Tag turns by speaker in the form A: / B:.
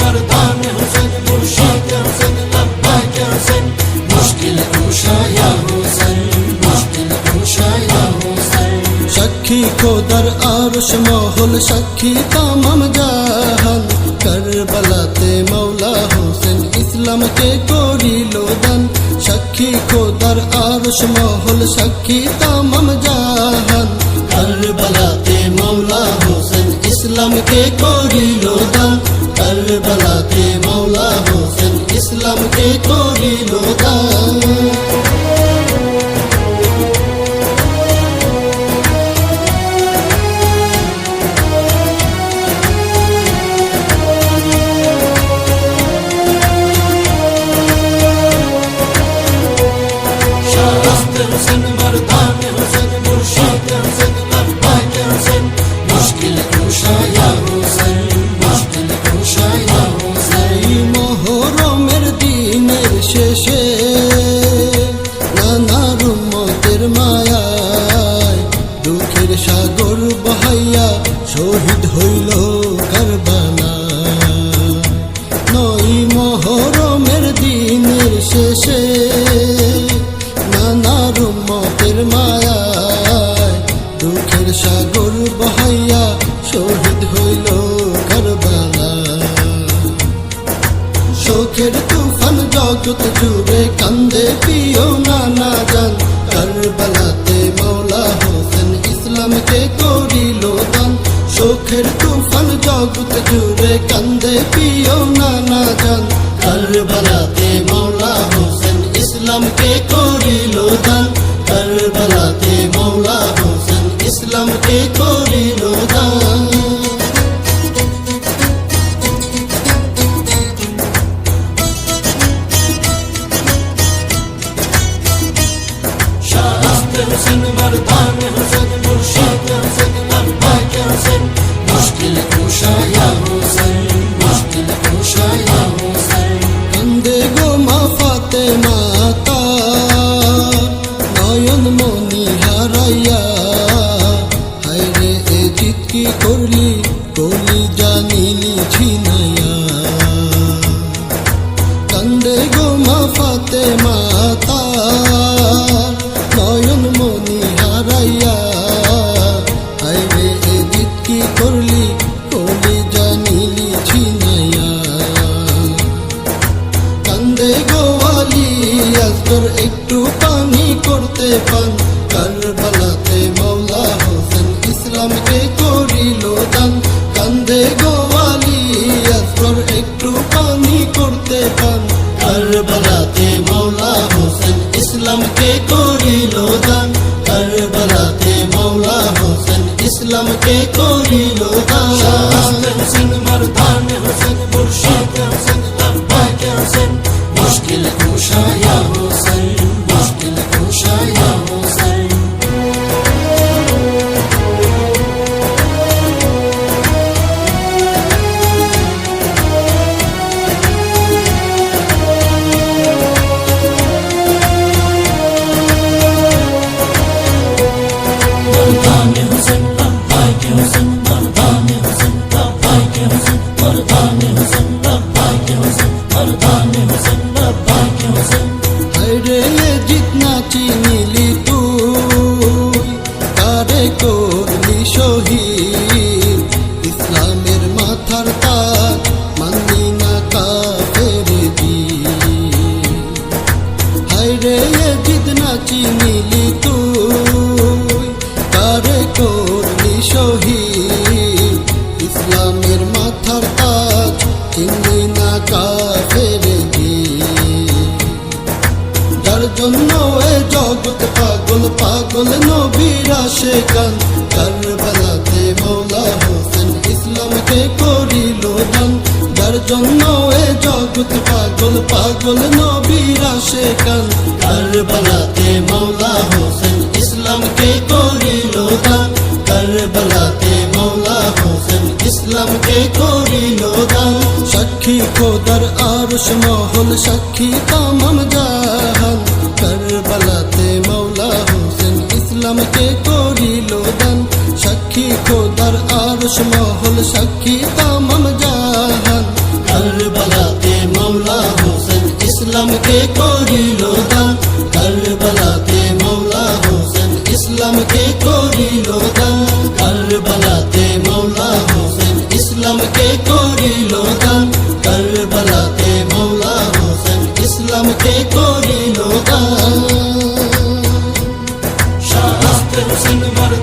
A: مردان حسين مرشاك يا حسين لباك يا حسين مشكل عوشا يا حسين مشكل عوشا يا حسين شكي قدر عرش محل شكي تمام جهان কারবালাতে মাওলা হোসেন ইসলামকে করিল দান
B: সাক্ষী কোদার আরশ মহল সাক্ষী তামাম জাহান কারবালাতে মাওলা হোসেন ইসলামকে করিল দান কারবালাতে মৌলা হোসেন
A: ইসলামকে করিল দান শেষে নানা রুমতের মায়ায় দুঃখের সাগর বহাইয়া শহীদ হইল কারবালা শোকের তুফান জগৎ জুড়ে কান্দে পিও নানা জান, কারবালাতে মৌলা হোসেন ইসলামকে করিল দান। শোকের তুফান জগৎ জুড়ে কান্দে পিও নানা জান, কারবালাতে ইসলামকে করিল দান করলি জানিলি ছিনাইয়া কান্দে গো মা মাতা নয়ন মনি হারাইয়া। হায়রে এ জিত কি করলি জানিলি ছিনাইয়া কান্দে গোয়ালি আজগর একটু পানি করতে পান। কারবালাতে মৌলা হোসেন ইসলামকে করিল কান, কান্দে গোয়ালি আসর একটু পানি করতে পান। কারবালাতে মৌলা হোসেন ইসলামকে করিল দান। কারবালাতে মৌলা হোসেন ইসলামকে করিল দান। হোসেন মারদান হোসেন, মুর্শিদ মাথার তার মানলি না কাফের দি হায়রে জিতনা চিনিলি তুই তারে করলি শহীদ? পাগল পাগল নবীরা শেখান কারবালাতে মৌলা হোসেন ইসলামকে করিল দান। যার জন্য এ জগৎ পাগল পাগল নবীরা শেখান কারবালাতে মৌলা হোসেন ইসলামকে করিল দান। কারবালাতে মৌলা হোসেন ইসলামকে করিল দান। সাক্ষী খোদার আরশ মহল, সাক্ষী তামাম জাহান अरुश माहौल सखी तमाम जहान करबलाते मौला हुसैन, इस्लाम के कोरी लोदा करबलाते मौला हुसैन, इस्लाम के कोरी लोदा करबलाते मौला हुसैन, इस्लाम के कोरी लोदा करबलाते मौला हुसैन, इस्लाम के कोरी लोदा शाह हुसैन मर्द